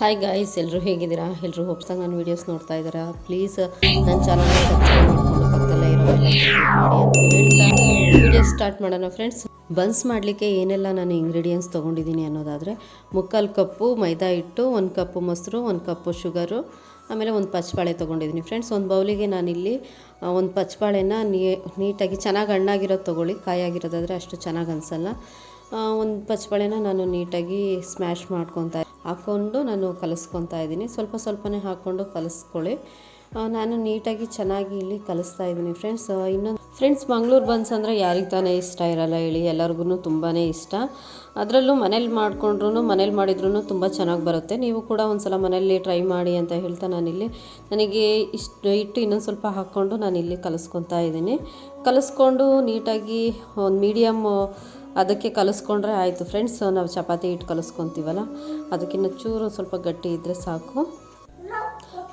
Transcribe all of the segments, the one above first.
Hi guys ಎಲ್ಲರೂ ಹೇಗಿದ್ದೀರಾ? ಎಲ್ಲರೂ ಹೋಪ್ಸಂಗ್ ನಾನು ವೀಡಿಯೋಸ್ ನೋಡ್ತಾ ಇದ್ದೀರಾ? ಪ್ಲೀಸ್ ನನ್ನ ಚಾನಲ್ನ ಸಬ್ಸ್ಕ್ರೈಬ್ ಪಕ್ಕದಲ್ಲೇ ಇರೋ ವಿಡಿಯೋ ಸ್ಟಾರ್ಟ್ ಮಾಡೋಣ ಫ್ರೆಂಡ್ಸ್ ಬನ್ಸ್ ಮಾಡಲಿಕ್ಕೆ ಏನೆಲ್ಲ ನಾನು ಇಂಗ್ರೀಡಿಯೆಂಟ್ಸ್ ತೊಗೊಂಡಿದ್ದೀನಿ ಅನ್ನೋದಾದರೆ, ಮುಕ್ಕಾಲು ಕಪ್ಪು ಮೈದಾ ಹಿಟ್ಟು, ಒಂದು ಕಪ್ಪು ಮೊಸರು, ಒಂದು ಕಪ್ಪು ಶುಗರು ಆಮೇಲೆ ಒಂದು ಪಚ್ಚಬಾಳೆ ತೊಗೊಂಡಿದ್ದೀನಿ ಫ್ರೆಂಡ್ಸ್ ಒಂದು ಬೌಲಿಗೆ ನಾನಿಲ್ಲಿ ಒಂದು ಪಚ್ಚಬಾಳೆನ ನೀಟಾಗಿ ಚೆನ್ನಾಗಿ ಹಣ್ಣಾಗಿರೋದು ತೊಗೊಳ್ಳಿ, ಕಾಯಾಗಿರೋದಾದರೆ ಅಷ್ಟು ಚೆನ್ನಾಗಿ ಅನಿಸಲ್ಲ. ಒಂದು ಪಚ್ಚಬಳೆನ ನಾನು ನೀಟಾಗಿ ಸ್ಮ್ಯಾಶ್ ಮಾಡ್ಕೊತಾ ಹಾಕ್ಕೊಂಡು ನಾನು ಕಲಿಸ್ಕೊತಾ ಇದ್ದೀನಿ. ಸ್ವಲ್ಪ ಸ್ವಲ್ಪನೇ ಹಾಕ್ಕೊಂಡು ಕಲಿಸ್ಕೊಳ್ಳಿ. ನಾನು ನೀಟಾಗಿ ಚೆನ್ನಾಗಿ ಇಲ್ಲಿ ಕಲಿಸ್ತಾ ಇದ್ದೀನಿ ಫ್ರೆಂಡ್ಸ್ ಇನ್ನೊಂದು ಫ್ರೆಂಡ್ಸ್ ಮಂಗ್ಳೂರು ಬನ್ಸ್ ಅಂದರೆ ಯಾರಿಗೆ ತಾನೇ ಇಷ್ಟ ಇರಲ್ಲ ಹೇಳಿ. ಎಲ್ಲರಿಗೂ ತುಂಬಾ ಇಷ್ಟ. ಅದರಲ್ಲೂ ಮನೇಲಿ ಮಾಡಿಕೊಂಡ್ರೂ ಮನೇಲಿ ಮಾಡಿದ್ರೂ ತುಂಬ ಚೆನ್ನಾಗಿ ಬರುತ್ತೆ. ನೀವು ಕೂಡ ಒಂದು ಸಲ ಮನೇಲಿ ಟ್ರೈ ಮಾಡಿ ಅಂತ ಹೇಳ್ತಾ ನಾನಿಲ್ಲಿ ನನಗೆ ಇಷ್ಟು ಇಟ್ಟು ಇನ್ನೊಂದು ಸ್ವಲ್ಪ ಹಾಕ್ಕೊಂಡು ನಾನಿಲ್ಲಿ ಕಲಿಸ್ಕೊತಾ ಇದ್ದೀನಿ. ಕಲಿಸ್ಕೊಂಡು ನೀಟಾಗಿ ಒಂದು ಮೀಡಿಯಮ್ ಅದಕ್ಕೆ ಕಲಿಸ್ಕೊಂಡ್ರೆ ಆಯಿತು ಫ್ರೆಂಡ್ಸ್ ನಾವು ಚಪಾತಿ ಹಿಟ್ಟು ಕಲಿಸ್ಕೊತೀವಲ್ಲ ಅದಕ್ಕಿಂತ ಚೂರು ಸ್ವಲ್ಪ ಗಟ್ಟಿ ಇದ್ದರೆ ಸಾಕು.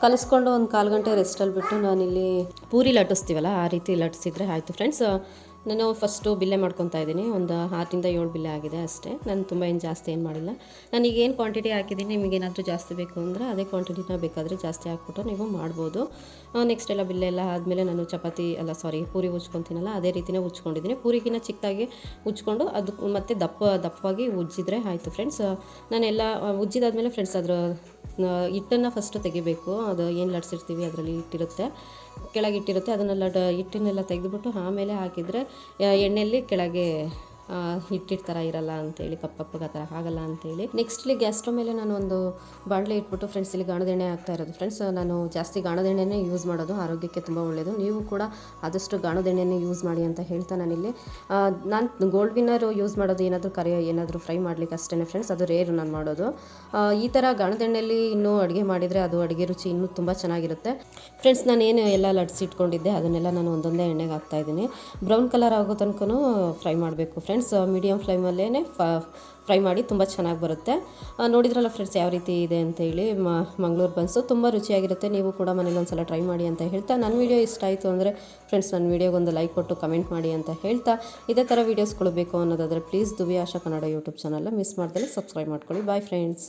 ಕಲಿಸ್ಕೊಂಡು ಒಂದು ಕಾಲು ಗಂಟೆ ರೆಸ್ಟಲ್ಲಿ ಬಿಟ್ಟು ನಾನಿಲ್ಲಿ ಪೂರಿ ಲಟ್ಟಿಸ್ತೀವಲ್ಲ, ಆ ರೀತಿ ಲಟ್ಟಿಸಿದ್ರೆ ಆಯಿತು ಫ್ರೆಂಡ್ಸ್ ನಾನು ಫಸ್ಟು ಬಿಲ್ಲೆ ಮಾಡ್ಕೊತಾ ಇದ್ದೀನಿ. ಒಂದು ಆರರಿಂದ ಏಳು ಬಿಲ್ಲೆ ಆಗಿದೆ ಅಷ್ಟೇ. ನಾನು ತುಂಬ ಏನು ಜಾಸ್ತಿ ಏನು ಮಾಡಿಲ್ಲ. ನನಗೆ ಏನು ಕ್ವಾಂಟಿಟಿ ಹಾಕಿದ್ದೀನಿ, ನಿಮಗೆ ಏನಾದರೂ ಜಾಸ್ತಿ ಬೇಕು ಅಂದರೆ ಅದೇ ಕ್ವಾಂಟಿಟಿನ ಬೇಕಾದರೆ ಜಾಸ್ತಿ ಹಾಕ್ಬಿಟ್ಟು ನೀವು ಮಾಡ್ಬೋದು. ನೆಕ್ಸ್ಟ್ ಎಲ್ಲ ಬಿಲ್ಲೆ ಎಲ್ಲ ಆದಮೇಲೆ ನಾನು ಚಪಾತಿ, ಅಲ್ಲ ಸಾರಿ ಪೂರಿ ಉಜ್ಕೊತೀನಲ್ಲ, ಅದೇ ರೀತಿನೇ ಉಜ್ಕೊಂಡಿದ್ದೀನಿ. ಪೂರಿಗಿನ ಚಿಕ್ಕದಾಗಿ ಉಜ್ಕೊಂಡು ಅದು ಮತ್ತೆ ದಪ್ಪ, ದಪ್ಪವಾಗಿ ಉಜ್ಜಿದ್ರೆ ಆಯಿತು ಫ್ರೆಂಡ್ಸ್ ನಾನೆಲ್ಲ, ಉಜ್ಜಿದಾದ್ಮೇಲೆ ಫ್ರೆಂಡ್ಸ್ ಅದರ ಹಿಟ್ಟನ್ನು ಫಸ್ಟು ತೆಗಿಬೇಕು. ಅದು ಏನು ಲಟ್ಸಿರ್ತೀವಿ ಅದರಲ್ಲಿ ಹಿಟ್ಟಿರುತ್ತೆ. ಕೆಳಗೆ ಇಟ್ಟಿರುತ್ತೆ ಅದನ್ನೆಲ್ಲ ಡ, ಹಿಟ್ಟನ್ನೆಲ್ಲ ತೆಗೆದುಬಿಟ್ಟು ಆಮೇಲೆ ಹಾಕಿದರೆ ಎಣ್ಣೆಯಲ್ಲಿ ಕೆಳಗೆ ಹಿಟ್ಟಿಟ್ಟು ಥರ ಇರಲ್ಲ ಅಂತೇಳಿ ಕಪ್ಪಪ್ಪಗೆ ಆ ಥರ ಆಗಲ್ಲ ಅಂತೇಳಿ. ನೆಕ್ಸ್ಟ್ ಇಲ್ಲಿ ಗ್ಯಾಸ್ ಸ್ಟವ್ ಮೇಲೆ ನಾನು ಒಂದು ಬಾಣಲೆ ಇಟ್ಬಿಟ್ಟು ಫ್ರೆಂಡ್ಸ್ ಇಲ್ಲಿ ಗಾಣದ ಎಣ್ಣೆ ಹಾಕ್ತಾ ಇರೋದು. ಫ್ರೆಂಡ್ಸ್ ನಾನು ಜಾಸ್ತಿ ಗಾಣದ ಎಣ್ಣೆನೇ ಯೂಸ್ ಮಾಡೋದು. ಆರೋಗ್ಯಕ್ಕೆ ತುಂಬ ಒಳ್ಳೆಯದು ನೀವು ಕೂಡ ಆದಷ್ಟು ಗಾಣದ ಎಣ್ಣೆನೇ ಯೂಸ್ ಮಾಡಿ ಅಂತ ಹೇಳ್ತಾ ನಾನಿಲ್ಲಿ. ನಾನು ಗೋಲ್ಡ್ ವಿನ್ನರ್ ಯೂಸ್ ಮಾಡೋದು ಏನಾದರೂ ಕರಿ ಏನಾದರೂ ಫ್ರೈ ಮಾಡ್ಲಿಕ್ಕೆ ಅಷ್ಟೇ ಫ್ರೆಂಡ್ಸ್ ಅದು ರೇರು ನಾನು ಮಾಡೋದು. ಈ ಥರ ಗಾಣದ ಎಣ್ಣೆಯಲ್ಲಿ ಇನ್ನೂ ಅಡುಗೆ ಮಾಡಿದರೆ ಅದು ಅಡುಗೆ ರುಚಿ ಇನ್ನೂ ತುಂಬ ಚೆನ್ನಾಗಿರುತ್ತೆ. ಫ್ರೆಂಡ್ಸ್ ನಾನು ಏನು ಎಲ್ಲ ಲಟ್ಸಿ ಇಟ್ಕೊಂಡಿದ್ದೆ, ಅದನ್ನೆಲ್ಲ ನಾನು ಒಂದೊಂದೇ ಎಣ್ಣೆಗೆ ಹಾಕ್ತಾ ಇದ್ದೀನಿ. ಬ್ರೌನ್ ಕಲರ್ ಆಗೋ ತನಕನೂ ಫ್ರೈ ಮಾಡಬೇಕು ಫ್ರೆಂಡ್ಸ್ ಮೀಡಿಯಮ್ ಫ್ಲೇಮಲ್ಲೇ ಫ್ರೈ ಮಾಡಿ ತುಂಬ ಚೆನ್ನಾಗಿ ಬರುತ್ತೆ. ನೋಡಿದ್ರಲ್ಲ ಫ್ರೆಂಡ್ಸ್ ಯಾವ ರೀತಿ ಇದೆ ಅಂತೇಳಿ ಮಂಗಳೂರು ಬನ್ಸು. ತುಂಬ ರುಚಿಯಾಗಿರುತ್ತೆ. ನೀವು ಕೂಡ ಮನೇಲಿ ಒಂದು ಸಲ ಟ್ರೈ ಮಾಡಿ ಅಂತ ಹೇಳ್ತಾ ನನ್ನ ವೀಡಿಯೋ ಇಷ್ಟ ಆಯಿತು ಅಂದರೆ ಫ್ರೆಂಡ್ಸ್ ನನ್ನ ವೀಡಿಯೋಗೊಂದು ಲೈಕ್ ಕೊಟ್ಟು ಕಮೆಂಟ್ ಮಾಡಿ ಅಂತ ಹೇಳ್ತಾ, ಇದೇ ಥರ ವೀಡಿಯೋಸ್ಗಳು ಬೇಕು ಅನ್ನೋದಾದರೆ ಪ್ಲೀಸ್ ದುವಿ ಆಶಾ ಕನ್ನಡ ಯೂಟ್ಯೂಬ್ ಚಾನಲ್ನ ಮಿಸ್ ಮಾಡ್ದಲ್ಲಿ ಸಬ್ಸ್ಕ್ರೈಬ್ ಮಾಡ್ಕೊಳ್ಳಿ. Bye friends